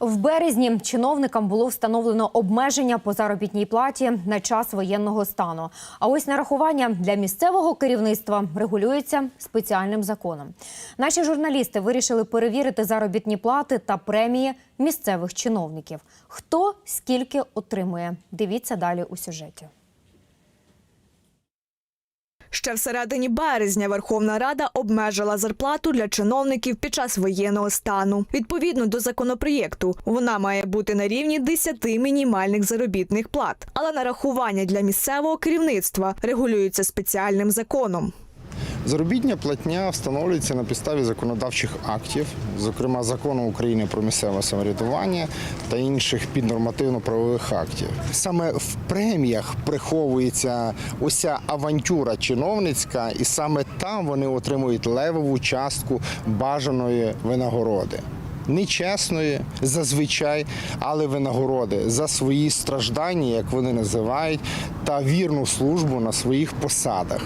В березні чиновникам було встановлено обмеження по заробітній платі на час воєнного стану. А ось нарахування для місцевого керівництва регулюється спеціальним законом. Наші журналісти вирішили перевірити заробітні плати та премії місцевих чиновників. Хто скільки отримує? Дивіться далі у сюжеті. Ще в середині березня Верховна Рада обмежила зарплату для чиновників під час воєнного стану. Відповідно до законопроєкту, вона має бути на рівні 10 мінімальних заробітних плат. Але нарахування для місцевого керівництва регулюється спеціальним законом. Заробітня платня встановлюється на підставі законодавчих актів, зокрема закону України про місцеве самоврядування та інших піднормативно-правових актів. Саме в преміях приховується уся авантюра чиновницька, і саме там вони отримують левову частку бажаної винагороди. Нечесної зазвичай, але винагороди за свої страждання, як вони називають, та вірну службу на своїх посадах.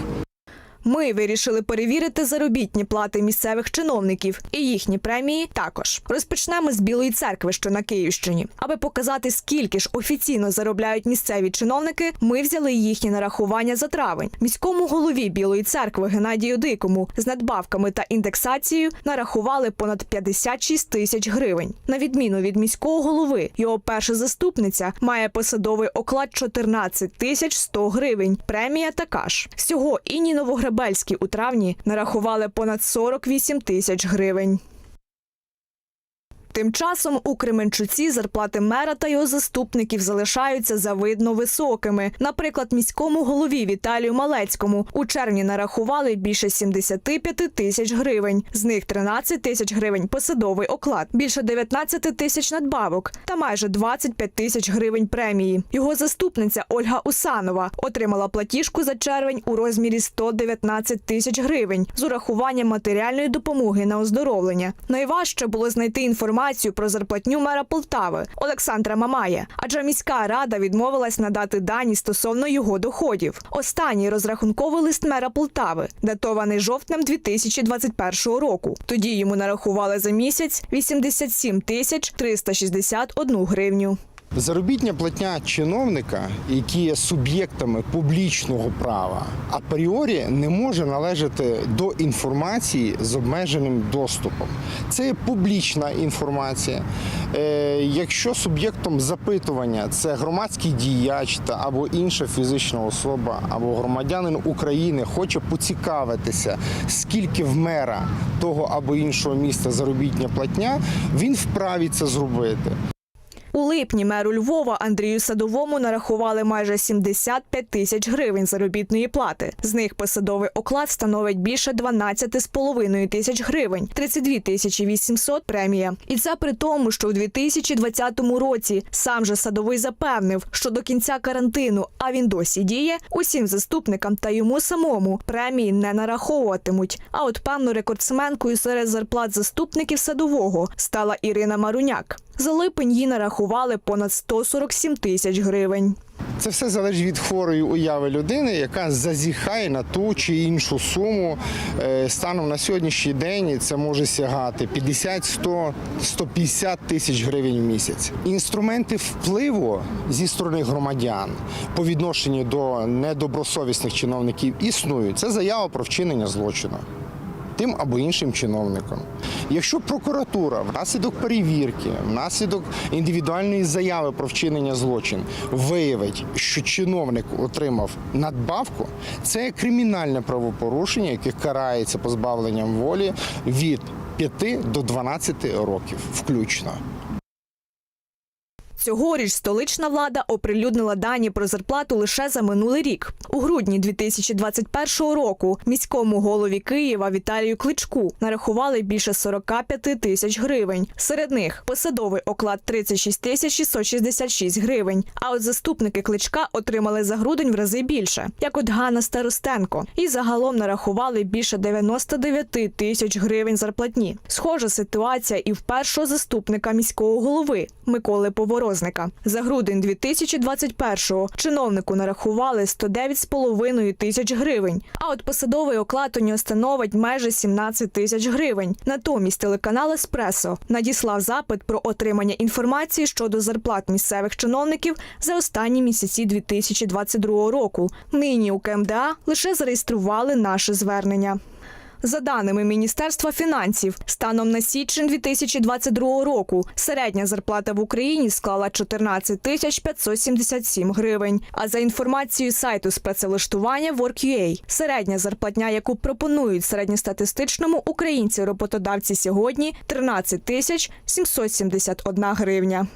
Ми вирішили перевірити заробітні плати місцевих чиновників і їхні премії також. Розпочнемо з Білої церкви, що на Київщині. Аби показати, скільки ж офіційно заробляють місцеві чиновники, ми взяли їхні нарахування за травень. Міському голові Білої церкви Геннадію Дикому з надбавками та індексацією нарахували понад 56 тисяч гривень. На відміну від міського голови, його перша заступниця має посадовий оклад 14 тисяч 100 гривень. Премія така ж. Всього Інні Новогребельській у травні нарахували понад 48 тисяч гривень. Тим часом у Кременчуці зарплати мера та його заступників залишаються завидно високими. Наприклад, міському голові Віталію Малецькому у червні нарахували більше 75 тисяч гривень. З них 13 тисяч гривень посадовий оклад, більше 19 тисяч надбавок та майже 25 тисяч гривень премії. Його заступниця Ольга Усанова отримала платіжку за червень у розмірі 119 тисяч гривень з урахуванням матеріальної допомоги на оздоровлення. Найважче було знайти інформацію про зарплатню мера Полтави Олександра Мамая, адже міська рада відмовилась надати дані стосовно його доходів. Останній розрахунковий лист мера Полтави, датований жовтнем 2021 року. Тоді йому нарахували за місяць 87 тисяч 361 гривню. Заробітня платня чиновника, які є суб'єктами публічного права, апріорі не може належати до інформації з обмеженим доступом. Це є публічна інформація. Е, якщо суб'єктом запитування це громадський діяч та або інша фізична особа, або громадянин України хоче поцікавитися, скільки в мера того або іншого міста заробітня платня, він вправі це зробити. У липні меру Львова Андрію Садовому нарахували майже 75 тисяч гривень заробітної плати. З них посадовий оклад становить більше 12,5 тисяч гривень, 32 тисячі 800 премія. І це при тому, що у 2020 році сам же садовий запевнив, що до кінця карантину, а він досі діє, усім заступникам та йому самому премії не нараховуватимуть. А от певною рекордсменкою серед зарплат заступників садового стала Ірина Маруняк. За липень їй нарахували понад 147 тисяч гривень. Це все залежить від хворої уяви людини, яка зазіхає на ту чи іншу суму. Е, Станом на сьогоднішній день це може сягати 50, 100, 150 тисяч гривень в місяць. Інструменти впливу зі сторони громадян по відношенню до недобросовісних чиновників існують. Це заява про вчинення злочину. Тим або іншим чиновником. Якщо прокуратура внаслідок перевірки, внаслідок індивідуальної заяви про вчинення злочин виявить, що чиновник отримав надбавку, це кримінальне правопорушення, яке карається позбавленням волі від 5 до 12 років, включно. Цьогоріч столична влада оприлюднила дані про зарплату лише за минулий рік. У грудні 2021 року міському голові Києва Віталію Кличку нарахували більше 45 тисяч гривень. Серед них посадовий оклад 36 тисяч 666 гривень. А от заступники Кличка отримали за грудень в рази більше, як от Ганна Старостенко, і загалом нарахували більше 99 тисяч гривень зарплатні. Схожа ситуація і в першого заступника міського голови Миколи Поворот. Перевозника. За грудень 2021-го чиновнику нарахували 109,5 тисяч гривень. А от посадовий оклад у нього становить майже 17 тисяч гривень. Натомість телеканал Еспресо надіслав запит про отримання інформації щодо зарплат місцевих чиновників за останні місяці 2022 року. Нині у КМДА лише зареєстрували наше звернення. За даними Міністерства фінансів, станом на січень 2022 року середня зарплата в Україні склала 14 тисяч 577 гривень. А за інформацією сайту спецвлаштування Work.ua, середня зарплатня, яку пропонують середньостатистичному українці роботодавці сьогодні 13 тисяч 771 гривня.